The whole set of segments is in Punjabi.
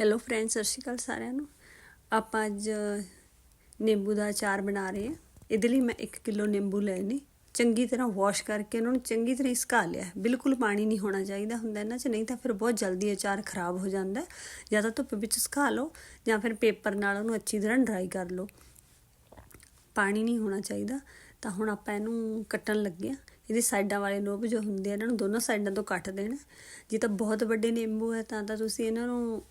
ਹੈਲੋ ਫਰੈਂਡ ਸਤਿ ਸ਼੍ਰੀ ਅਕਾਲ ਸਾਰਿਆਂ ਨੂੰ। ਆਪਾਂ ਅੱਜ ਨਿੰਬੂ ਦਾ ਅਚਾਰ ਬਣਾ ਰਹੇ ਹਾਂ। ਇਹਦੇ ਲਈ ਮੈਂ 1 ਕਿਲੋ ਨਿੰਬੂ ਲਏ ਨੇ। ਚੰਗੀ ਤਰ੍ਹਾਂ ਵਾਸ਼ ਕਰਕੇ ਉਹਨਾਂ ਨੂੰ ਚੰਗੀ ਤਰ੍ਹਾਂ ਸੁਕਾ ਲਿਆ ਬਿਲਕੁਲ ਪਾਣੀ ਨਹੀਂ ਹੋਣਾ ਚਾਹੀਦਾ ਹੁੰਦਾ ਇਹਨਾਂ 'ਚ, ਨਹੀਂ ਤਾਂ ਫਿਰ ਬਹੁਤ ਜਲਦੀ ਅਚਾਰ ਖਰਾਬ ਹੋ ਜਾਂਦਾ ਜਾਂ ਤਾਂ ਧੁੱਪ ਵਿੱਚ ਸੁਕਾ ਲਓ ਜਾਂ ਫਿਰ ਪੇਪਰ ਨਾਲ ਉਹਨੂੰ ਅੱਛੀ ਤਰ੍ਹਾਂ ਡਰਾਈ ਕਰ ਲਓ। ਪਾਣੀ ਨਹੀਂ ਹੋਣਾ ਚਾਹੀਦਾ। ਤਾਂ ਹੁਣ ਆਪਾਂ ਇਹਨੂੰ ਕੱਟਣ ਲੱਗੇ ਆ ਇਹਦੇ ਸਾਈਡਾਂ ਵਾਲੇ ਲੋਬ ਜੋ ਹੁੰਦੇ ਆ, ਇਹਨਾਂ ਨੂੰ ਦੋਨੋਂ ਸਾਈਡਾਂ ਤੋਂ ਕੱਟ ਦੇਣਾ ਜੇ ਤਾਂ ਬਹੁਤ ਵੱਡੇ ਨਿੰਬੂ ਹੈ, ਤਾਂ ਤਾਂ ਤੁਸੀਂ ਇਹਨਾਂ ਨੂੰ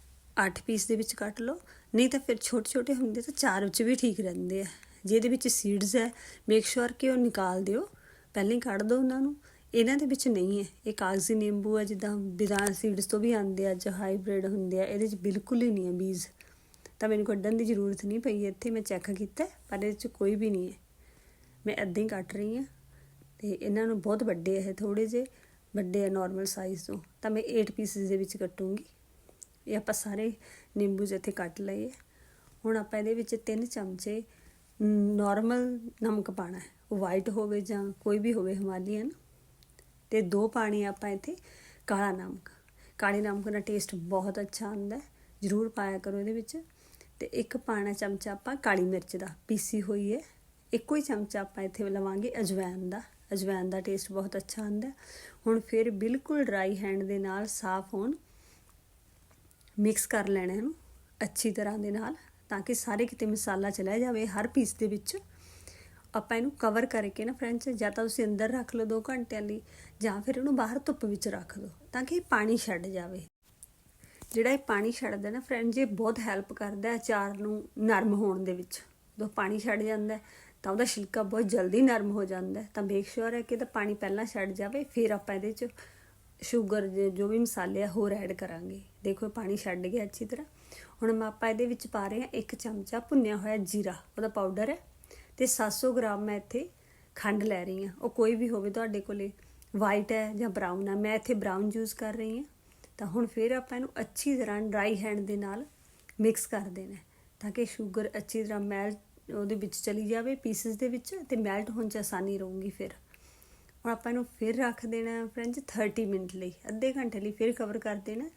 8 ਪੀਸ ਦੇ ਵਿੱਚ ਕੱਟ ਲਓ। ਨਹੀਂ ਤਾਂ ਫਿਰ ਛੋਟੇ ਛੋਟੇ ਹੁੰਦੇ ਤਾਂ ਚਾਰ ਵਿੱਚ ਵੀ ਠੀਕ ਰਹਿੰਦੇ ਆ। ਜੇ ਇਹਦੇ ਵਿੱਚ ਸੀਡਸ ਹੈ ਮੇਕ ਸ਼ੋਰ ਕਿ ਉਹ ਨਿਕਾਲ ਦਿਓ। ਪਹਿਲਾਂ ਹੀ ਕੱਢ ਦਿਓ ਉਹਨਾਂ ਨੂੰ। ਇਹਨਾਂ ਦੇ ਵਿੱਚ ਨਹੀਂ ਹੈ। ਇਹ ਕਾਗਜ਼ੀ ਨਿੰਬੂ ਹੈ ਜਿੱਦਾਂ ਬਿਨਾਂ ਸੀਡਸ ਤੋਂ ਵੀ ਆਉਂਦੇ ਆ ਜੋ ਹਾਈਬ੍ਰਿਡ ਹੁੰਦੇ ਆ, ਇਹਦੇ ਵਿੱਚ ਬਿਲਕੁਲ ਹੀ ਨਹੀਂ ਹੈ ਬੀਜ। ਤਾਂ ਮੈਨੂੰ ਕੱਢਣ ਦੀ ਜ਼ਰੂਰਤ ਨਹੀਂ ਪਈ, ਇੱਥੇ ਮੈਂ ਚੈੱਕ ਕੀਤਾ, ਪਰ ਇਹਦੇ ਵਿੱਚ ਕੋਈ ਵੀ ਨਹੀਂ ਹੈ। ਮੈਂ ਐਦਾਂ ਹੀ ਕੱਟ ਰਹੀ ਹਾਂ। ਤੇ ਇਹਨਾਂ ਨੂੰ ਬਹੁਤ ਵੱਡੇ ਹੈ ਥੋੜੇ ਜਿਹੇ ਵੱਡੇ ਆ ਨਾਰਮਲ ਸਾਈਜ਼ ਤੋਂ। ਤਾਂ ਮੈਂ 8 ਪੀਸਿਸ ਦੇ ਵਿੱਚ ਕੱਟੂੰਗੀ। ਇਹ ਆਪਾਂ ਸਾਰੇ ਨਿੰਬੂ ਜਿੱਥੇ ਕੱਟ ਲਏ। ਹੁਣ ਆਪਾਂ ਇਹਦੇ ਵਿੱਚ 3 ਚਮਚੇ ਨਾਰਮਲ ਨਮਕ ਪਾਣਾ ਹੈ। ਉਹ ਵਾਈਟ ਹੋਵੇ ਜਾਂ ਕੋਈ ਵੀ ਹੋਵੇ ਹਿਮਾਲੀਅਨ ਤੇ ਦੋ ਪਾਣੀ ਆਪਾਂ ਇੱਥੇ ਕਾਲਾ ਨਮਕ। ਕਾਲੇ ਨਮਕ ਦਾ ਟੇਸਟ ਬਹੁਤ ਅੱਛਾ ਆਉਂਦਾ ਹੈ। ਜ਼ਰੂਰ ਪਾਇਆ ਕਰੋ ਇਹਦੇ ਵਿੱਚ। ਤੇ ਇੱਕ ਪਾਣਾ ਚਮਚਾ ਆਪਾਂ ਕਾਲੀ ਮਿਰਚ ਦਾ। ਪੀਸੀ ਹੋਈ ਹੈ। ਇੱਕੋ ਹੀ ਚਮਚਾ ਆਪਾਂ ਇੱਥੇ ਲਵਾਂਗੇ ਅਜਵਾਇਨ ਦਾ। ਅਜਵਾਇਨ ਦਾ ਟੇਸਟ ਬਹੁਤ ਅੱਛਾ ਆਉਂਦਾ ਹੁਣ ਫਿਰ ਬਿਲਕੁਲ ਡਰਾਈ ਹੈਂਡ ਦੇ ਨਾਲ ਸਾਫ਼ ਹੋਣ ਮਿਕਸ ਕਰ ਲੈਣਾ ਇਹਨੂੰ ਅੱਛੀ ਤਰ੍ਹਾਂ ਦੇ ਨਾਲ ਤਾਂ ਕਿ ਸਾਰੇ ਕਿਤੇ ਮਸਾਲਾ ਚਲਾ ਜਾਵੇ ਹਰ ਪੀਸ ਦੇ ਵਿੱਚ। ਆਪਾਂ ਇਹਨੂੰ ਕਵਰ ਕਰਕੇ ਨਾ ਫਰੈਂਡਸ ਜਾਂ ਤਾਂ ਤੁਸੀਂ ਅੰਦਰ ਰੱਖ ਲਓ 2 ਘੰਟਿਆਂ ਲਈ, ਜਾਂ ਫਿਰ ਇਹਨੂੰ ਬਾਹਰ ਧੁੱਪ ਵਿੱਚ ਰੱਖ ਦਿਓ ਤਾਂ ਕਿ ਪਾਣੀ ਛੱਡ ਜਾਵੇ। ਜਿਹੜਾ ਇਹ ਪਾਣੀ ਛੱਡਦਾ ਨਾ ਫਰੈਂਡ ਇਹ ਬਹੁਤ ਹੈਲਪ ਕਰਦਾ ਅਚਾਰ ਨੂੰ ਨਰਮ ਹੋਣ ਦੇ ਵਿੱਚ। ਜਦੋਂ ਪਾਣੀ ਛੱਡ ਜਾਂਦਾ ਤਾਂ ਉਹਦਾ ਛਿਲਕਾ ਬਹੁਤ ਜਲਦੀ ਨਰਮ ਹੋ ਜਾਂਦਾ ਤਾਂ ਮੇਕ ਸ਼ੋਰ ਹੈ ਕਿ ਇਹਦਾ ਪਾਣੀ ਪਹਿਲਾਂ ਛੱਡ ਜਾਵੇ, ਫਿਰ ਆਪਾਂ ਇਹਦੇ 'ਚ ਸ਼ੂਗਰ ਜੋ ਵੀ ਮਸਾਲੇ ਆ, ਹੋਰ ਐਡ ਕਰਾਂਗੇ। ਦੇਖੋ ਪਾਣੀ ਛੱਡ ਗਿਆ ਅੱਛੀ ਤਰ੍ਹਾਂ। ਹੁਣ ਮੈਂ ਆਪਾਂ ਇਹਦੇ ਵਿੱਚ ਪਾ ਰਹੇ ਹਾਂ ਇੱਕ ਚਮਚਾ ਭੁੰਨਿਆ ਹੋਇਆ ਜੀਰਾ। ਉਹਦਾ ਪਾਊਡਰ ਹੈ ਤੇ 700 ਗ੍ਰਾਮ ਮੈਂ ਇੱਥੇ ਖੰਡ ਲੈ ਰਹੀ ਹਾਂ। ਉਹ ਕੋਈ ਵੀ ਹੋਵੇ ਤੁਹਾਡੇ ਕੋਲੇ ਵਾਈਟ ਹੈ ਜਾਂ ਬਰਾਊਨ ਹੈ। ਮੈਂ ਇੱਥੇ ਬਰਾਊਨ ਯੂਜ਼ ਕਰ ਰਹੀ ਹਾਂ। ਤਾਂ ਹੁਣ ਫਿਰ ਆਪਾਂ ਇਹਨੂੰ ਅੱਛੀ ਤਰ੍ਹਾਂ ਡਰਾਈ ਹੈਂਡ ਦੇ ਨਾਲ ਮਿਕਸ ਕਰ ਦੇਣਾ ਤਾਂ ਕਿ ਸ਼ੂਗਰ ਅੱਛੀ ਤਰ੍ਹਾਂ ਮੈਲਟ ਉਹਦੇ ਵਿੱਚ ਚਲੀ ਜਾਵੇ ਪੀਸਸ ਦੇ ਵਿੱਚ, ਤੇ ਮੈਲਟ ਹੋਣ 'ਚ ਆਸਾਨੀ ਰਹੂਗੀ ਫਿਰ। ਹੁਣ ਆਪਾਂ ਇਹਨੂੰ ਫਿਰ ਰੱਖ ਦੇਣਾ ਫਰੈਂਡਸ 30 ਮਿੰਟ ਲਈ, ਅੱਧੇ ਘੰਟੇ ਲਈ ਫਿਰ ਕਵਰ ਕਰ ਦੇਣਾ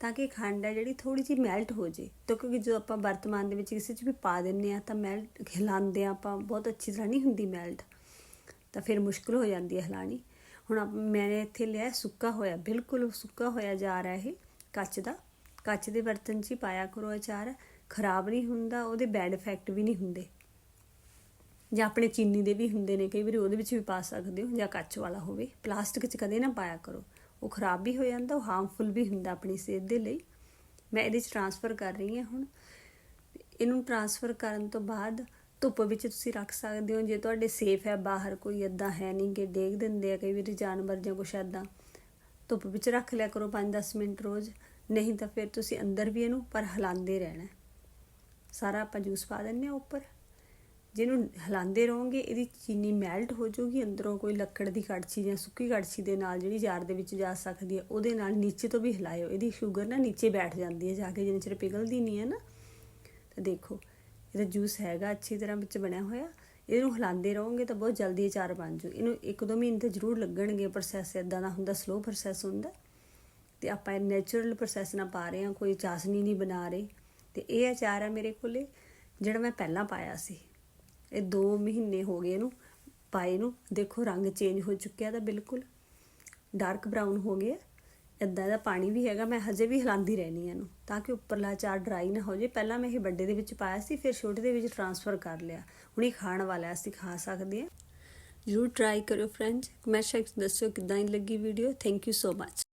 ਤਾਂ ਕਿ ਖੰਡ ਹੈ ਜਿਹੜੀ ਥੋੜੀ ਜਿਹੀ ਮੈਲਟ ਹੋ ਜੇ। ਤਾਂ ਕਿਉਂਕਿ ਜਦੋਂ ਆਪਾਂ ਵਰਤਮਾਨ ਦੇ ਵਿੱਚ ਕਿਸੇ 'ਚ ਵੀ ਪਾ ਦਿੰਨੇ ਆ ਤਾਂ ਮੈਲਟ ਹਿਲਾਉਂਦੇ ਆ ਆਪਾਂ, ਬਹੁਤ ਅੱਛੀ ਤਰ੍ਹਾਂ ਨਹੀਂ ਹੁੰਦੀ ਮੈਲਟ ਤਾਂ ਫਿਰ ਮੁਸ਼ਕਲ ਹੋ ਜਾਂਦੀ ਹੈ ਹਿਲਾਣੀ ਹੁਣ ਮੈਂ ਇੱਥੇ ਲਿਆ ਸੁੱਕਾ ਹੋਇਆ, ਬਿਲਕੁਲ ਸੁੱਕਾ ਹੋਇਆ ਜਾ ਰਿਹਾ ਇਹ, ਕੱਚ ਦਾ। ਕੱਚ ਦੇ ਬਰਤਨ 'ਚ ਹੀ ਪਾਇਆ ਕਰੋ ਅਚਾਰ, ਖਰਾਬ ਨਹੀਂ ਹੁੰਦਾ, ਉਹਦੇ ਬੈਡ ਇਫੈਕਟ ਵੀ ਨਹੀਂ ਹੁੰਦੇ। ਜਾਂ ਆਪਣੇ ਚੀਨੀ ਦੇ ਵੀ ਹੁੰਦੇ ਨੇ, ਕਈ ਵਾਰੀ ਉਹਦੇ ਵਿੱਚ ਵੀ ਪਾ ਸਕਦੇ ਹੋ, ਜਾਂ ਕੱਚ ਵਾਲਾ ਹੋਵੇ। ਪਲਾਸਟਿਕ 'ਚ ਕਦੇ ਨਾ ਪਾਇਆ ਕਰੋ। ਉਹ ਖਰਾਬ ਵੀ ਹੋ ਜਾਂਦਾ, ਉਹ ਹਾਰਮਫੁਲ ਵੀ ਹੁੰਦਾ ਆਪਣੀ ਸਿਹਤ ਦੇ ਲਈ। ਮੈਂ ਇਹਦੇ 'ਚ ਟਰਾਂਸਫਰ ਕਰ ਰਹੀ ਹਾਂ ਹੁਣ। ਇਹਨੂੰ ਟਰਾਂਸਫਰ ਕਰਨ ਤੋਂ ਬਾਅਦ ਧੁੱਪ ਵਿੱਚ ਤੁਸੀਂ ਰੱਖ ਸਕਦੇ ਹੋ। ਜੇ ਤੁਹਾਡੇ ਸੇਫ ਹੈ ਬਾਹਰ, ਕੋਈ ਇਦਾਂ ਹੈ ਨਹੀਂ ਕਿ ਡੇਗ ਦਿੰਦੇ ਆ, ਕਈ ਵਾਰੀ ਜਾਨਵਰ ਜਾਂ ਕੁਛ ਇਦਾਂ ਧੁੱਪ ਵਿੱਚ ਰੱਖ ਲਿਆ ਕਰੋ 5-10 ਮਿੰਟ ਰੋਜ਼। ਨਹੀਂ ਤਾਂ ਫਿਰ ਤੁਸੀਂ ਅੰਦਰ ਵੀ ਇਹਨੂੰ, ਪਰ ਹਿਲਾਉਂਦੇ ਰਹਿਣਾ। ਸਾਰਾ ਆਪਾਂ ਜੂਸ ਪਾ ਦਿੰਨੇ ਆ ਉੱਪਰ। ਜਿਹਨੂੰ ਹਿਲਾਉਂਦੇ ਰਹੋਗੇ, ਇਹਦੀ ਚੀਨੀ ਮੈਲਟ ਹੋ ਜਾਊਗੀ, ਅੰਦਰੋਂ ਕੋਈ ਲੱਕੜ ਦੀ ਕੜਛੀ ਜਾਂ ਸੁੱਕੀ ਕੜਛੀ ਦੇ ਨਾਲ ਜਿਹੜੀ ਜਾਰ ਦੇ ਵਿੱਚ ਜਾ ਸਕਦੀ ਹੈ, ਉਹਦੇ ਨਾਲ ਨੀਚੇ ਤੋਂ ਵੀ ਹਿਲਾਇਓ। ਇਹਦੀ ਸ਼ੂਗਰ ਨਾ ਨੀਚੇ ਬੈਠ ਜਾਂਦੀ ਹੈ, ਜਾ ਕੇ ਜਿੰਨੇ ਚਿਰ ਪਿਘਲਦੀ ਨਹੀਂ ਹੈ ਨਾ। ਤਾਂ ਦੇਖੋ, ਇਹਦਾ ਜੂਸ ਹੈਗਾ, ਅੱਛੀ ਤਰ੍ਹਾਂ ਵਿੱਚ ਬਣਿਆ ਹੋਇਆ। ਇਹਨੂੰ ਹਿਲਾਉਂਦੇ ਰਹੋਗੇ ਤਾਂ ਬਹੁਤ ਜਲਦੀ ਅਚਾਰ ਬਣ ਜੂ ਇਹਨੂੰ ਇੱਕ ਦੋ ਮਹੀਨੇ ਤਾਂ ਜ਼ਰੂਰ ਲੱਗਣਗੇ ਪ੍ਰੋਸੈਸ ਇਦਾਂ ਦਾ ਹੁੰਦਾ ਸਲੋ ਪ੍ਰੋਸੈਸ ਹੁੰਦਾ। ਤੇ ਆਪਾਂ ਇਹ ਨੇਚਰਲ ਪ੍ਰੋਸੈਸ ਨਾਲ ਪਾ ਰਹੇ ਹਾਂ, ਕੋਈ ਚਾਸਨੀ ਨਹੀਂ ਬਣਾ ਰਹੇ। ਤੇ ਇਹ ਅਚਾਰ ਹੈ ਮੇਰੇ ਕੋਲੇ, ਜਿਹੜਾ ਮੈਂ ਪਹਿਲਾਂ ਪਾਇਆ ਸੀ। ਇਹ 2 ਮਹੀਨੇ ਹੋ ਗਏ ਇਹਨੂੰ ਪਾਏ ਨੂੰ। ਦੇਖੋ ਰੰਗ ਚੇਂਜ ਹੋ ਚੁੱਕਿਆ ਤਾਂ ਬਿਲਕੁਲ। ਡਾਰਕ ਬਰਾਊਨ ਹੋ ਗਿਆ ਇਦਾਂ ਦਾ ਪਾਣੀ ਵੀ ਹੈਗਾ, ਮੈਂ ਹਜੇ ਵੀ ਹਿਲਾਉਂਦੀ ਰਹਿਣੀ ਇਹਨੂੰ, ਤਾਂ ਕਿ ਉੱਪਰਲਾ ਚਾਰ ਡਰਾਈ ਨਾ ਹੋ ਜੇ ਪਹਿਲਾਂ ਮੈਂ ਇਹ ਵੱਡੇ ਦੇ ਵਿੱਚ ਪਾਇਆ ਸੀ, ਫਿਰ ਛੋਟੇ ਦੇ ਵਿੱਚ ਟਰਾਂਸਫਰ ਕਰ ਲਿਆ। ਹੁਣ ਇਹ ਖਾਣ ਵਾਲਾ ਅਸੀਂ ਖਾ ਸਕਦੇ ਹਾਂ। ਜਰੂਰ ਟਰਾਈ ਕਰਿਓ ਫਰੈਂਡਸ ਕਮੈਂਟ ਸੈਕਸ਼ਨ ਦੱਸਿਓ ਕਿਦਾਂ ਲੱਗੀ video thank you so much